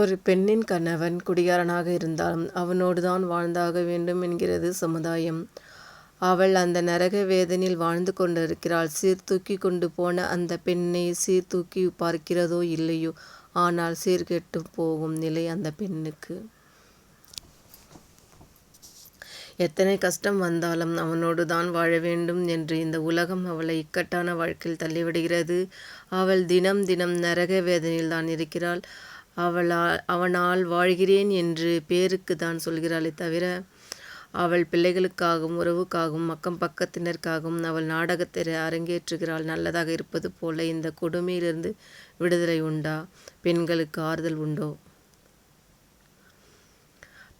ஒரு பெண்ணின் கணவன் குடிகாரனாக இருந்தாலும் அவனோடு தான் வாழ்ந்தாக வேண்டும் என்கிறது சமுதாயம். அவள் அந்த நரக வேதனையில் வாழ்ந்து கொண்டிருக்கிறாள். சீர்தூக்கி கொண்டு போன அந்த பெண்ணை சீர்தூக்கி பார்க்கிறதோ இல்லையோ ஆனால் சீர்கெட்டு போகும் நிலை அந்த பெண்ணுக்கு. எத்தனை கஷ்டம் வந்தாலும் அவனோடு தான் வாழ வேண்டும் என்று இந்த உலகம் அவளை இக்கட்டான வாழ்க்கையில் தள்ளிவிடுகிறது. அவள் தினம் தினம் நரக வேதனையில் தான் இருக்கிறாள். அவளால் அவனால் வாழ்கிறேன் என்று பேருக்கு தான் சொல்கிறாளே தவிர அவள் பிள்ளைகளுக்காகவும் உறவுக்காகவும் அக்கம் பக்கத்தினருக்காகவும் அவள் நாடகத்தை அரங்கேற்றுகிறாள். நல்லதாக இருப்பது போல இந்த கொடுமையிலிருந்து விடுதலை உண்டா? பெண்களுக்கு ஆறுதல் உண்டோ?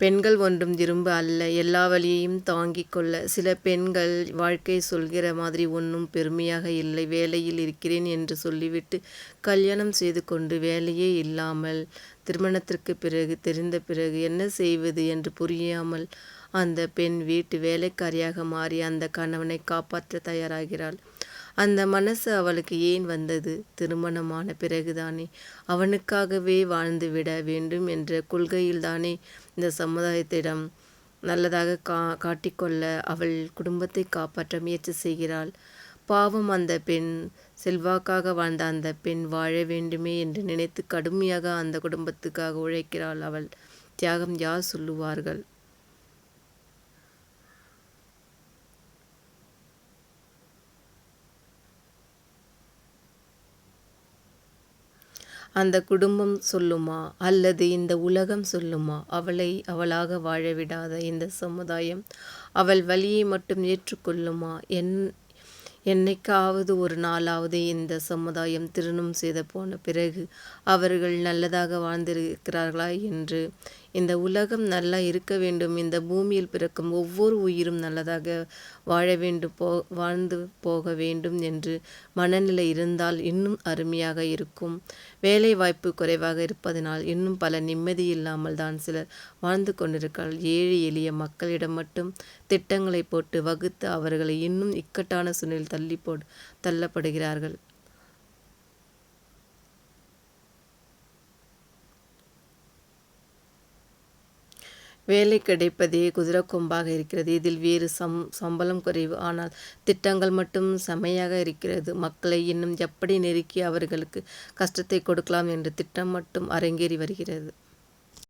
பெண்கள் ஒன்றும் இரும்பு அல்ல. எல்லா வழியையும் தாங்கிக் கொள்ள. சில பெண்கள் வாழ்க்கை சொல்கிற மாதிரி ஒன்றும் பெருமையாக இல்லை. வேலையில் இருக்கிறேன் என்று சொல்லிவிட்டு கல்யாணம் செய்து கொண்டு வேலையே இல்லாமல் திருமணத்திற்குப் பிறகு தெரிந்த பிறகு என்ன செய்வது என்று புரியாமல் அந்த பெண் வீட்டு வேலைக்காரியாக மாறி அந்த கணவனை காப்பாற்ற தயாராகிறாள். அந்த மனசு அவளுக்கு ஏன் வந்தது? திருமணமான பிறகுதானே. அவனுக்காகவே வாழ்ந்துவிட வேண்டும் என்ற கொள்கையில்தானே இந்த சமுதாயத்திடம் நல்லதாக கா காட்டிக்கொள்ள அவள் குடும்பத்தை காப்பாற்ற முயற்சி செய்கிறாள். பாவம் அந்த பெண். செல்வாக்காக வாழ்ந்த அந்த பெண் வாழ வேண்டுமே என்று நினைத்து கடுமையாக அந்த குடும்பத்துக்காக உழைக்கிறாள் அவள் தியாகம் யார் சொல்லுவார்கள்? அந்த குடும்பம் சொல்லுமா? அல்லது இந்த உலகம் சொல்லுமா? அவளை அவளாக வாழவிடாத இந்த சமுதாயம் அவள் வழியை மட்டும் ஏற்றுக்கொள்ளுமா என் என்னைக்காவது ஒரு நாளாவது இந்த சமுதாயம் திருமணம் செய்த போன பிறகு அவர்கள் நல்லதாக வாழ்ந்திருக்கிறார்களா என்று இந்த உலகம் நல்லா இருக்க வேண்டும் இந்த பூமியில் பிறக்கும் ஒவ்வொரு உயிரும் நல்லதாக வாழ வேண்டும் போ வாழ்ந்து போக வேண்டும் என்று மனநிலை இருந்தால் இன்னும் அருமையாக இருக்கும். வேலை வாய்ப்பு குறைவாக இருப்பதனால் இன்னும் பல நிம்மதியில்லாமல் தான் சிலர் வாழ்ந்து கொண்டிருக்கிறார் ஏழை எளிய மக்களிடம் மட்டும் திட்டங்களைப் போட்டு வகுத்து அவர்களை இன்னும் இக்கட்டான சூழ்நிலையில் தள்ளப்படுகிறார்கள். வேலை கிடைப்பதே குதிரைக்கொம்பாக இருக்கிறது. இதில் வேறு சம் சம்பளம் குறைவு. ஆனால் திட்டங்கள் மட்டும் செமையாக இருக்கிறது. மக்களை இன்னும் எப்படி நெருக்கி அவர்களுக்கு கஷ்டத்தை கொடுக்கலாம் என்ற திட்டம் மட்டும் அரங்கேறி வருகிறது.